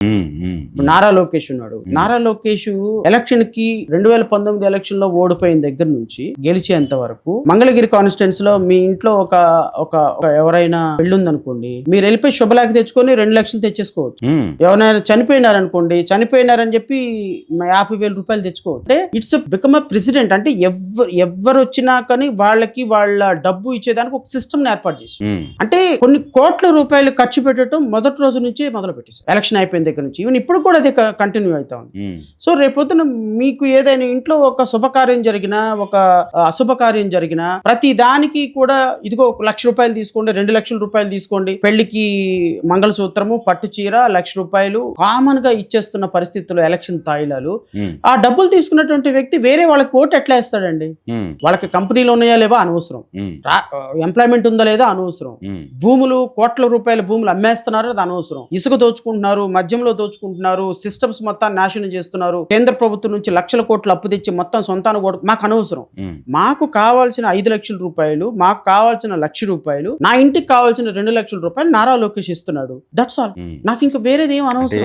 ఉమ్, ఉమ్, ఇప్పుడు నారా లోకేష్ ఉన్నాడు. నారా లోకేష్ ఎలక్షన్కి రెండు వేల పంతొమ్మిది ఎలక్షన్లో ఓడిపోయిన దగ్గర నుంచి గెలిచేంత వరకు మంగళగిరి కాన్స్టిట్యున్సీ లో మీ ఇంట్లో ఒక ఒక ఎవరైనా పెళ్ళుందనుకోండి మీరు వెళ్ళిపోయి శుభలాకి తెచ్చుకొని రెండు లక్షలు తెచ్చేసుకోవచ్చు. ఎవరైనా చనిపోయినారనుకోండి చనిపోయినారని చెప్పి యాభై వేల రూపాయలు తెచ్చుకోవచ్చు. అంటే ఇట్స్ బికమ్ అ ప్రెసిడెంట్ అంటే ఎవరు ఎవరు వచ్చినా కానీ వాళ్ళకి వాళ్ళ డబ్బు ఇచ్చేదానికి ఒక సిస్టమ్ ఏర్పాటు చేసి అంటే కొన్ని కోట్ల రూపాయలు ఖర్చు పెట్టడం మొదటి రోజు నుంచే మొదలు పెట్టేశారు ఎలక్షన్ అయిపోయిన దగ్గర నుంచి. ఈవెన్ ఇప్పుడు కూడా అదే కంటిన్యూ అవుతా ఉంది. సో రేపొద్దున మీకు ఏదైనా ఇంట్లో ఒక శుభకార్యం జరిగినా ఒక అశుభకార్యం జరిగినా ప్రతి దానికి కూడా ఇదిగో ఒక లక్ష రూపాయలు తీసుకోండి రెండు లక్షల రూపాయలు తీసుకోండి. పెళ్ళికి మంగళసూత్రము పట్టు చీర లక్ష రూపాయలు కామన్గా ఇచ్చేస్తున్న పరిస్థితుల్లో ఎలక్షన్ తాయిలాలు. ఆ డబ్బులు తీసుకున్నటువంటి వ్యక్తి వేరే వాళ్ళకి ఓటు ఎట్లా వేస్తాడండి? వాళ్ళకి కంపెనీలు ఉన్నాయా లేవా? అనవసరం. ఎంప్లాయ్మెంట్ ఉందా లేదా? అనవసరం. భూములు కోట్ల రూపాయల భూములు అమ్మేస్తున్నారు? అది అనవసరం. ఇసుక దోచుకుంటున్నారు మద్యంలో దోచుకుంటున్నారు సిస్టమ్స్ మొత్తం నాశనం చేస్తున్నారు కేంద్ర ప్రభుత్వం నుంచి లక్షల కోట్లు అప్పు తెచ్చి మొత్తం సొంతాన్ని కూడా మాకు అనవసరం. మాకు కావాల్సిన ఐదు లక్షల రూపాయలు మాకు కావాల్సిన లక్ష రూపాయలు నా ఇంటికి కావాల్సిన రెండు లక్షల రూపాయలు నారా లోకేష్ ఇస్తున్నాడు దట్స్ ఆల్. నాకు ఇంకా వేరేది ఏం అనవసరం